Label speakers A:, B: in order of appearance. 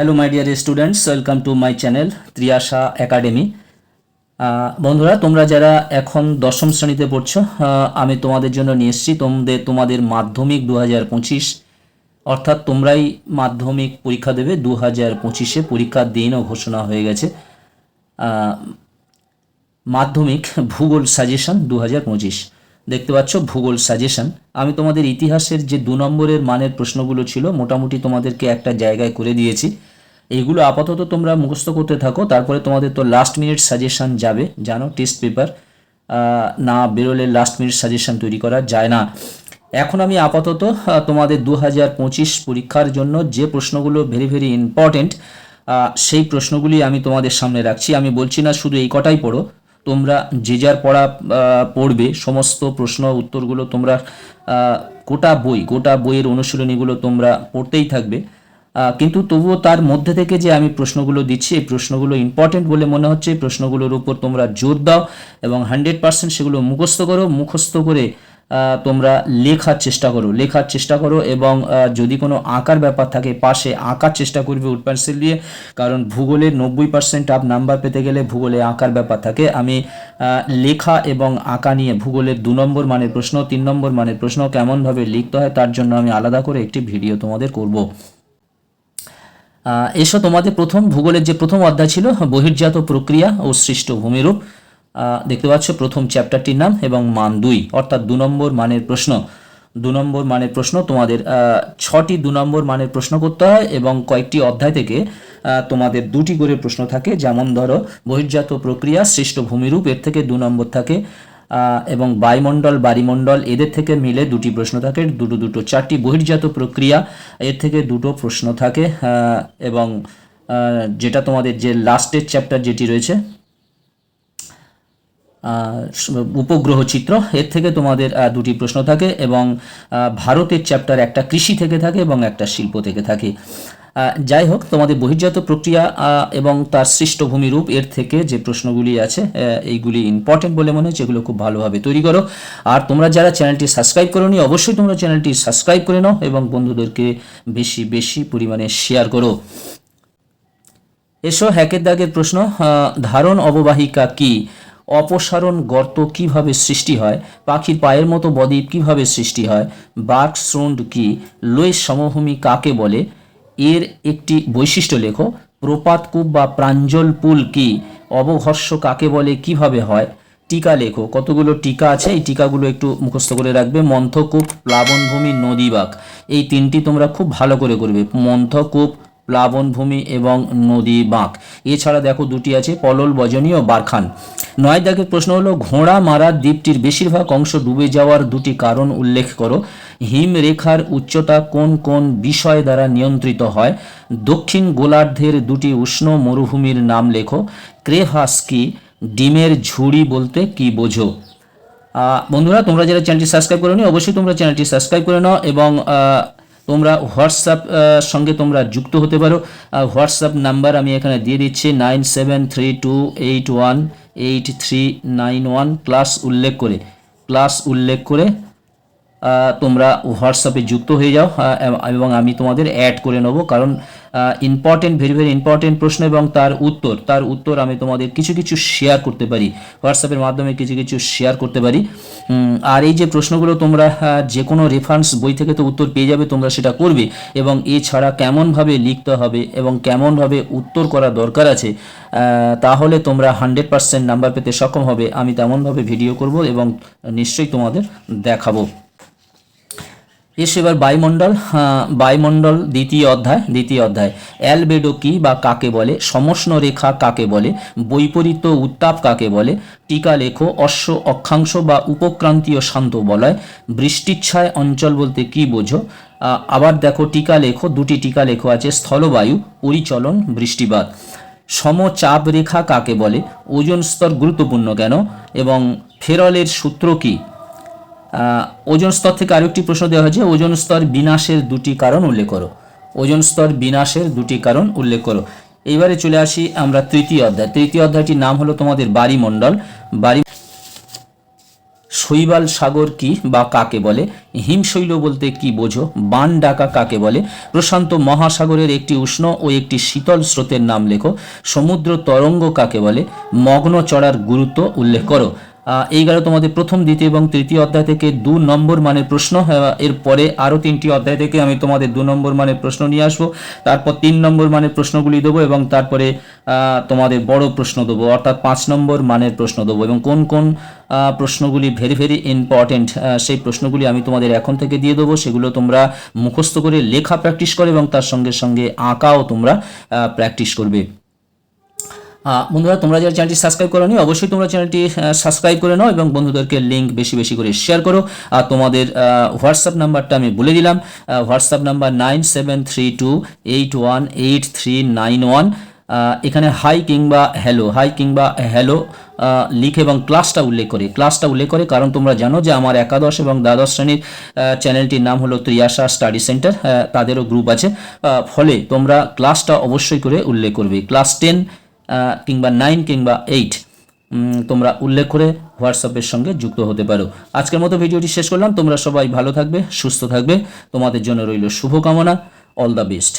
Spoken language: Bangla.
A: Hello my dear students welcome to my channel Triyasha academy বন্ধুরা, তোমরা যারা এখন দশম শ্রেণীতে পড়ছো আমি তোমাদের জন্য নিয়ে এসেছি। তোমাদের তোমাদের মাধ্যমিক দু হাজার পঁচিশ, অর্থাৎ তোমরাই মাধ্যমিক পরীক্ষা দেবে। দু হাজার পঁচিশে পরীক্ষার দিনও ঘোষণা হয়ে গেছে। মাধ্যমিক ভূগোল সাজেশন দু হাজার পঁচিশ। দেখতে পাচ্ছ, ভূগোল সাজেশন। আমি তোমাদের ইতিহাসের যে দু নম্বরের মানের প্রশ্নগুলো ছিল, মোটামুটি তোমাদেরকে একটা জায়গায় করে দিয়েছি। এইগুলো আপাতত তোমরা মুখস্থ করতে থাকো। তারপরে তোমাদের তো লাস্ট মিনিট সাজেশন যাবে। জানো টেস্ট পেপার না বেরোলে লাস্ট মিনিট সাজেশন তৈরি করা যায় না। এখন আমি আপাতত তোমাদের দু হাজার পঁচিশ পরীক্ষার জন্য যে প্রশ্নগুলো ভেরি ভেরি ইম্পর্টেন্ট সেই প্রশ্নগুলি আমি তোমাদের সামনে রাখছি। আমি বলছি না শুধু এই কটাই পড়ো। তোমরা যে যার পড়া পড়বে, সমস্ত প্রশ্ন উত্তরগুলো তোমরা গোটা বই, গোটা বইয়ের অনুশীলনীগুলো তোমরা পড়তেই থাকবে। কিন্তু তবুও তার মধ্যে থেকে যে আমি প্রশ্নগুলো দিচ্ছি, এই প্রশ্নগুলো ইম্পর্টেন্ট বলে মনে হচ্ছে। এই প্রশ্নগুলোর উপর তোমরা জোর দাও এবং হান্ড্রেড পার্সেন্ট সেগুলো মুখস্থ করো। মুখস্থ করে তোমরা লেখার চেষ্টা করো। লেখার চেষ্টা করো এবং যদি কোনো আঁকার ব্যাপার থাকে, পাশে আঁকার চেষ্টা করবে উড পেন্সিল দিয়ে। কারণ ভূগোলের নব্বই পার্সেন্ট আপ নাম্বার পেতে গেলে ভূগোলে আঁকার ব্যাপার থাকে। আমি লেখা এবং আঁকা নিয়ে ভূগোলের দু নম্বর মানের প্রশ্ন, তিন নম্বর মানের প্রশ্ন কেমনভাবে লিখতে হয় তার জন্য আমি আলাদা করে একটি ভিডিও তোমাদের করব। এসো তোমাদের প্রথম ভূগোলের যে প্রথম অধ্যায় ছিল, বহির্জাত প্রক্রিয়া ও সৃষ্ট ভূমিরূপ দেখতে পাচ্ছ প্রথম চ্যাপ্টারটির নাম এবং মান দুই, অর্থাৎ দু নম্বর মানের প্রশ্ন। দু নম্বর মানের প্রশ্ন তোমাদের ছটি দু নম্বর মানের প্রশ্ন করতে হয় এবং কয়েকটি অধ্যায় থেকে তোমাদের দুটি করে প্রশ্ন থাকে। যেমন ধরো, বহির্জাত প্রক্রিয়া সৃষ্ট ভূমিরূপ এর থেকে দু নম্বর থাকে। এবং বায়ুমণ্ডল বাড়িমণ্ডল এদের থেকে মিলে দুটি প্রশ্ন থাকে, দুটো দুটো, চারটি বহির্জাত প্রক্রিয়া, এর থেকে দুটো প্রশ্ন থাকে এবং যেটা তোমাদের যে লাস্টের চ্যাপ্টার যেটি রয়েছে উপগ্রহ চিত্র, এর থেকে তোমাদের দুটি প্রশ্ন থাকে, এবং ভারতের চ্যাপ্টার একটা কৃষি থেকে থাকে এবং একটা শিল্প থেকে থাকে। যাই হোক, তোমাদের বহির্জাত প্রক্রিয়া এবং তার সৃষ্ট ভূমিরূপ এর থেকে যে প্রশ্নগুলি আছে এইগুলি ইম্পর্টেন্ট বলে মনে হচ্ছে এগুলো খুব ভালোভাবে তৈরি করো। আর তোমরা যারা চ্যানেলটি সাবস্ক্রাইব করোনি, অবশ্যই তোমরা চ্যানেলটি সাবস্ক্রাইব করে নাও, এবং বন্ধুদেরকে বেশি বেশি পরিমাণে শেয়ার করো। এসো হ্যাকের দাগের প্রশ্ন ধারণ অববাহিকা কি? অপসারণ গর্ত কীভাবে সৃষ্টি হয়? পাখির পায়ের মতো বদ্বীপ কীভাবে সৃষ্টি হয়? বার্ক শ্রোন্ড কি? লোয়েস সমভূমি কাকে বলে? এর একটি বৈশিষ্ট্য লেখো প্রপাতকূপ বা প্রাঞ্জল পুল কি? অবঘর্ষ কাকে বলে, কীভাবে হয়? টিকা লেখো, কতগুলো টিকা আছে? এই টিকাগুলো একটু মুখস্থ করে রাখবে। মন্থকূপ, প্লাবনভূমি, নদীবাগ। এই তিনটি তোমরা খুব ভালো করে করবে। মন্থকূপ প্লাবনভূমি এবং নদী বাঁক। এছাড়া দেখো দুটি আছে, পলল বজনী ও বারখান। নয় দাগের প্রশ্ন হলো, ঘোড়া মারা দ্বীপটির বেশিরভাগ অংশ ডুবে যাওয়ার দুটি কারণ উল্লেখ করো। হিমরেখার উচ্চতা কোন কোন বিষয় দ্বারা নিয়ন্ত্রিত হয়? দক্ষিণ গোলার্ধের দুটি উষ্ণ মরুভূমির নাম লেখো। ক্রেভাস কি ডিমের ঝুড়ি বলতে কি বোঝো? বন্ধুরা, তোমরা যারা চ্যানেলটি সাবস্ক্রাইব করে অবশ্যই তোমরা চ্যানেলটি সাবস্ক্রাইব করে নাও এবং তোমরা হোয়াটসঅ্যাপ সঙ্গে তোমরা যুক্ত হতে পারো। হোয়াটসঅ্যাপ নাম্বার আমি এখানে দিয়ে দিচ্ছি, nine seven three two eight one eight three nine one plus উল্লেখ করে। প্লাস উল্লেখ করে তোমরা হোয়াটসঅ্যাপে যুক্ত হয়ে যাও এবং আমি তোমাদের অ্যাড করে নেব। কারণ ইম্পর্টেন্ট ভেরি ভেরি ইম্পর্টেন্ট প্রশ্ন এবং তার উত্তর তার উত্তর আমি তোমাদের কিছু কিছু শেয়ার করতে পারি। হোয়াটসঅ্যাপের মাধ্যমে কিছু কিছু শেয়ার করতে পারি। আর এই যে প্রশ্নগুলো তোমরা যে কোনো রেফারেন্স বই থেকে তো উত্তর পেয়ে যাবে, তোমরা সেটা করবে। এবং এছাড়া কেমনভাবে লিখতে হবে এবং কেমনভাবে উত্তর করা দরকার আছে তাহলে তোমরা হান্ড্রেড পার্সেন্ট নাম্বার পেতে সক্ষম হবে। আমি তেমনভাবে ভিডিও করব এবং নিশ্চয়ই তোমাদের দেখাবো। এসে এবার বায়ুমণ্ডল বায়ুমণ্ডল দ্বিতীয় অধ্যায় দ্বিতীয় অধ্যায়। অ্যালবেডো কি বা কাকে বলে? সমষ্ণ রেখা কাকে বলে? বৈপরীত্য উত্তাপ কাকে বলে? টিকা লেখো, অশ্ব অক্ষাংশ বা উপক্রান্তীয় শান্ত বলয়। বৃষ্টিচ্ছায় অঞ্চল বলতে কি বোঝো? আবার দেখো টিকা লেখো, দুটি টিকা লেখো আছে, স্থলবায়ু, পরিচলন, বৃষ্টিপাত। সমচাপ রেখা কাকে বলে? ওজন স্তর গুরুত্বপূর্ণ কেন? এবং ফেরলের সূত্র কি? ওজন স্তর থেকে আরেকটি প্রশ্ন দেওয়া হয়েছে, ওজন স্তর বিনাশের দুটি কারণ উল্লেখ করো। ওজন স্তর বিনাশের দুটি কারণ উল্লেখ করো। এইবারে চলে আসি আমরা তৃতীয় অধ্যায়। তৃতীয় অধ্যায়টির নাম হলো তোমাদের বাড়িমণ্ডল। বাড়ি শৈবাল সাগর কি বা কাকে বলে? হিমশৈল বলতে কি বোঝো? বান ডাকা কাকে বলে? প্রশান্ত মহাসাগরের একটি উষ্ণ ও একটি শীতল স্রোতের নাম লেখো। সমুদ্র তরঙ্গ কাকে বলে? মগ্ন চড়ার গুরুত্ব উল্লেখ করো। এই গেল তোমাদের প্রথম দ্বিতীয় এবং তৃতীয় অধ্যায় থেকে দু নম্বর মানের প্রশ্ন। আহ, এরপরে আরও তিনটি অধ্যায় থেকে আমি তোমাদের দু নম্বর মানের প্রশ্ন নিয়ে আসব। তারপর তিন নম্বর মানের প্রশ্নগুলি দেবো এবং তারপরে তোমাদের বড় প্রশ্ন দেবো অর্থাৎ পাঁচ নম্বর মানের প্রশ্ন দেবো এবং কোন কোন প্রশ্নগুলি ভেরি ভেরি ইম্পর্টেন্ট সেই প্রশ্নগুলি আমি তোমাদের এখন থেকে দিয়ে দেবো। সেগুলো তোমরা মুখস্থ করে লেখা প্র্যাকটিস করো এবং তার সঙ্গে সঙ্গে আঁকাও তোমরা প্র্যাকটিস করবে। বন্ধুরা, তোমরা যারা চ্যানেলটি সাবস্ক্রাইব করো নি অবশ্যই তোমরা চ্যানেলটি সাবস্ক্রাইব করে নাও এবং বন্ধুদেরকে লিঙ্ক বেশি বেশি করে শেয়ার করো। আর তোমাদের হোয়াটসঅ্যাপ নাম্বারটা আমি বলে দিলাম WhatsApp number nine seven three two eight one eight three nine one এখানে হাই কিংবা হ্যালো হাই কিংবা হ্যালো লিখে এবং ক্লাসটা উল্লেখ করে। ক্লাসটা উল্লেখ করে কারণ তোমরা জানো যে আমার একাদশ এবং দ্বাদশ শ্রেণির চ্যানেলটির নাম হলো ত্রিয়াশা স্টাডি সেন্টার তাদেরও গ্রুপ আছে। ফলে তোমরা ক্লাসটা অবশ্যই করে উল্লেখ করবে। ক্লাস টেন কিংবা নাইন কিংবা এইট তোমরা উল্লেখ করে হোয়াটসঅ্যাপের সঙ্গে যুক্ত হতে পারো। আজকের মতো ভিডিওটি শেষ করলাম। তোমরা সবাই ভালো থাকবে, সুস্থ থাকবে। তোমাদের জন্য রইল শুভকামনা। All the best